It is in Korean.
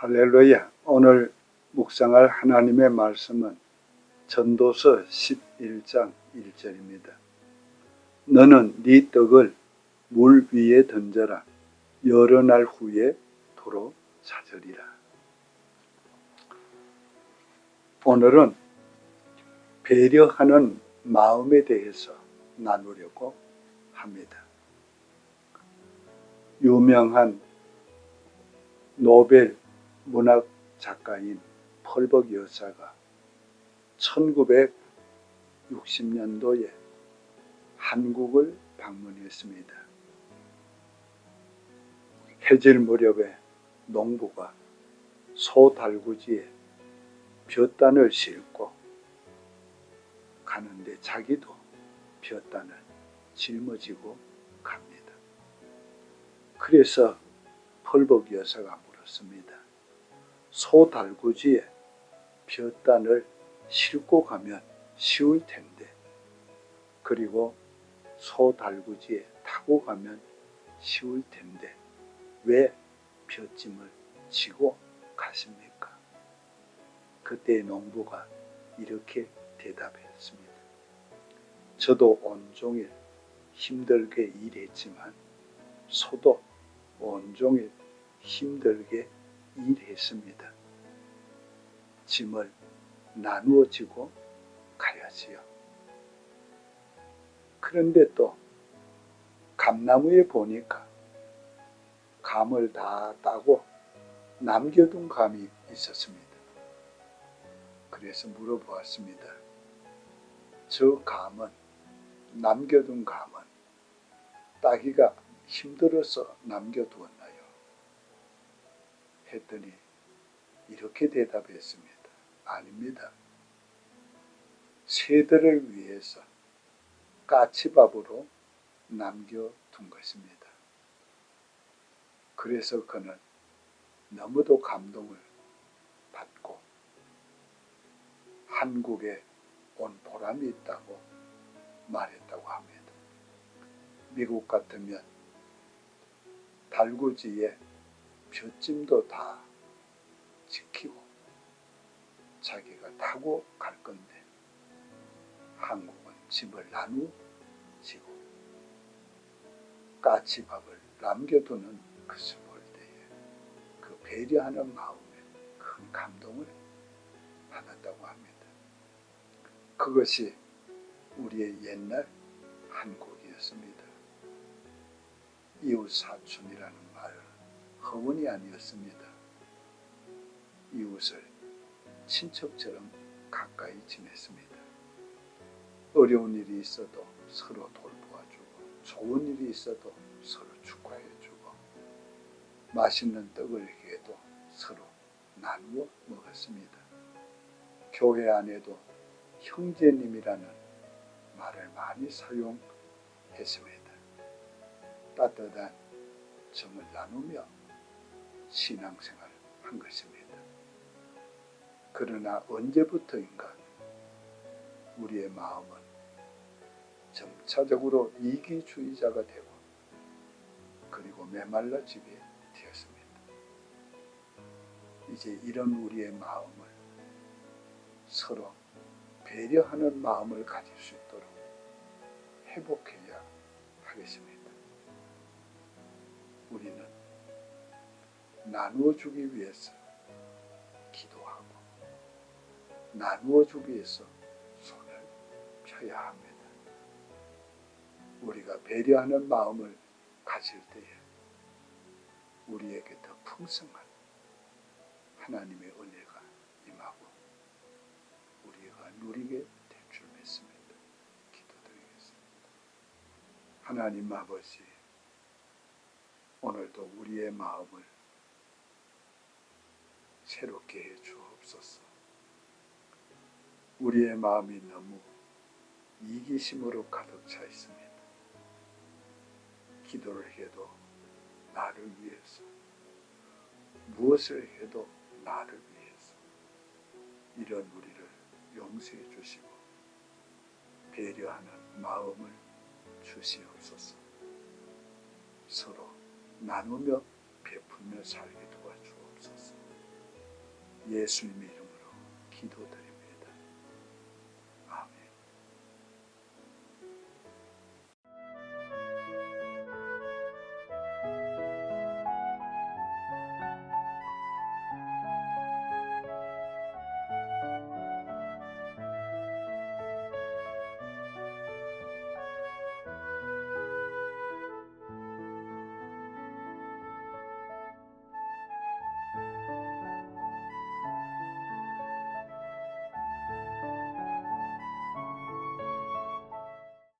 할렐루야. 오늘 묵상할 하나님의 말씀은 전도서 11장 1절입니다. 너는 네 떡을 물 위에 던져라. 여러 날 후에 도로 찾으리라. 오늘은 배려하는 마음에 대해서 나누려고 합니다. 유명한 노벨 문학 작가인 펄벅 여사가 1960년도에 한국을 방문했습니다. 해질 무렵에 농부가 소 달구지에 볕단을 싣고 가는데 자기도 볕단을 짊어지고 갑니다. 그래서 펄벅 여사가 물었습니다. 소 달구지에 볕단을 싣고 가면 쉬울 텐데, 그리고 소 달구지에 타고 가면 쉬울 텐데, 왜 볕짐을 지고 가십니까? 그때 농부가 이렇게 대답했습니다. 저도 온종일 힘들게 일했지만, 소도 온종일 힘들게 일했습니다. 짐을 나누어 지고 가야지요. 그런데 또 감나무에 보니까 감을 다 따고 남겨둔 감이 있었습니다. 그래서 물어보았습니다. 저 감은 남겨둔 감은 따기가 힘들어서 남겨두었나요? 했더니 이렇게 대답했습니다. 아닙니다. 새들을 위해서 까치밥으로 남겨둔 것입니다. 그래서 그는 너무도 감동을 받고 한국에 온 보람이 있다고 말했다고 합니다. 미국 같으면 달구지에 볕짐도 다 지키고 자기가 타고 갈 건데 한국은 짐을 나누지고 까치밥을 남겨두는 것을 볼 때에 그 배려하는 마음에 큰 감동을 받았다고 합니다. 그것이 우리의 옛날 한국이었습니다. 이웃 사촌이라는 허문이 아니었습니다. 이웃을 친척처럼 가까이 지냈습니다. 어려운 일이 있어도 서로 돌보아주고 좋은 일이 있어도 서로 축하해주고 맛있는 떡을 해도 서로 나누어 먹었습니다. 교회 안에도 형제님이라는 말을 많이 사용했습니다. 따뜻한 정을 나누며 신앙생활을 한 것입니다. 그러나 언제부터인가 우리의 마음은 점차적으로 이기주의자가 되고 그리고 메말라지게 되었습니다. 이제 이런 우리의 마음을 서로 배려하는 마음을 가질 수 있도록 회복해야 하겠습니다. 우리는 나누어 주기 위해서 기도하고 나누어 주기 위해서 손을 펴야 합니다. 우리가 배려하는 마음을 가질 때에 우리에게 더 풍성한 하나님의 은혜가 임하고 우리가 누리게 될 줄 믿습니다. 기도드리겠습니다. 하나님 아버지 오늘도 우리의 마음을 새롭게 해 주옵소서. 우리의 마음이 너무 이기심으로 가득 차 있습니다. 기도를 해도 나를 위해서, 무엇을 해도 나를 위해서, 이런 우리를 용서해 주시고, 배려하는 마음을 주시옵소서. 서로 나누며 베풀며 살게 도와주옵소서. 예수님의 이름으로 기도드립니다.